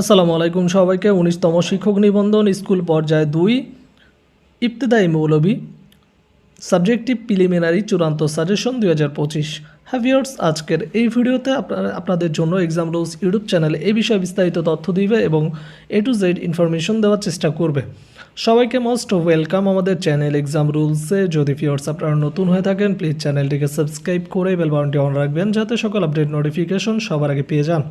আসসালামু আলাইকুম সবাইকে। উনিশতম শিক্ষক নিবন্ধন, স্কুল পর্যায়ে দুই। ইবতেদায়ী মৌলবী। সাবজেক্টিভ প্রিলিমিনারি, চূড়ান্ত সাজেশন দুই হাজার পঁচিশ। হ্যাভিয়ার্স আজকের এই ভিডিওতে আপনারা, আপনাদের জন্য এক্সাম রুলস ইউটিউব চ্যানেলে এই বিষয়ে বিস্তারিত তথ্য দিবে এবং এ টু জেড ইনফরমেশন দেওয়ার চেষ্টা করবে। সবাইকে মোস্ট ওয়েলকাম আমাদের চ্যানেল এক্সাম রুলসে। যদি ভিউয়ার্স আপনারা নতুন হয়ে থাকেন প্লিজ চ্যানেলটিকে সাবস্ক্রাইব করে বেল অন রাখবেন যাতে সকল আপডেট নোটিফিকেশন সবার আগে পেয়ে যান।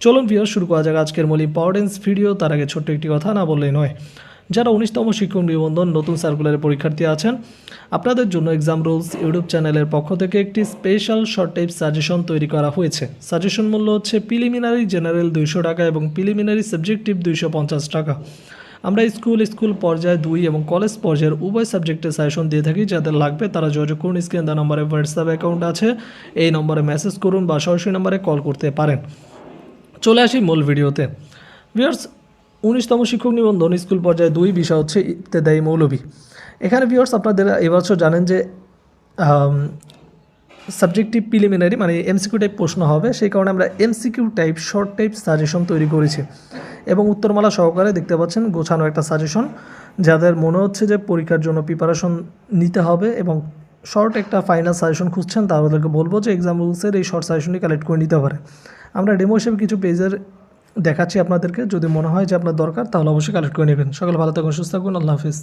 চলুন ভিউয়ার শুরু করা যাক আজকের মূল ইম্পর্টেন্স ভিডিও তার আগে ছোট্ট একটি কথা না বললেই নয়, যারা উনিশতম শিক্ষক নিবন্ধন, নতুন সার্কুলারের পরীক্ষার্থী আছেন, আপনাদের জন্য এক্সাম রুলস ইউটিউব চ্যানেলের পক্ষ থেকে একটি স্পেশাল শর্ট টাইপ সাজেশন তৈরি করা হয়েছে। সাজেশন মূল্য হচ্ছে প্রিলিমিনারি জেনারেল দুইশো টাকা এবং প্রিলিমিনারি সাবজেক্টিভ দুইশো পঞ্চাশ টাকা। আমরা স্কুল স্কুল পর্যায়ে দুই এবং কলেজ পর্যায়ের উভয় সাবজেক্টে সাজেশন দিয়ে থাকি, যাদের লাগবে তারা যোগাযোগ করুন। স্ক্রিন দেওয়া নম্বরে হোয়াটসঅ্যাপ অ্যাকাউন্ট আছে, এই নম্বরে মেসেজ করুন বা সরাসরি নম্বরে কল করতে পারেন। চলে আসি মূল ভিডিওতে। ভিউয়ার্স, উনিশতম শিক্ষক নিবন্ধন স্কুল পর্যায়ে দুই বিষয় হচ্ছে ইত্তেদায়ী মৌলভী। এখানে ভিউয়ার্স, আপনাদের এবছর জানেন যে সাবজেক্টিভ প্রিলিমিনারি মানে এমসিকিউ টাইপ প্রশ্ন হবে। সেই কারণে আমরা MCQ type short type suggestion তৈরি করেছি। এবং উত্তরমালা সহকারে দেখতে পাচ্ছেন গোছানো একটা সাজেশন যাদের মনে হচ্ছে যে পরীক্ষার জন্য প্রিপারেশন নিতে হবে এবং শর্ট একটা ফাইনাল সাজেশন খুঁজছেন তাদেরকে বলব যে এক্সাম রুলসের এই শর্ট সাজেশনটি কালেক্ট করে নিতে পারে আমরা ডেমো হিসেবে কিছু পেজের দেখাচ্ছি আপনাদেরকে, যদি মনে হয় যে আপনার দরকার, তাহলে অবশ্যই কালেক্ট করে নেবেন। সকাল ভালো থাকুন, সুস্থ থাকুন, আল্লাহ হাফিজ।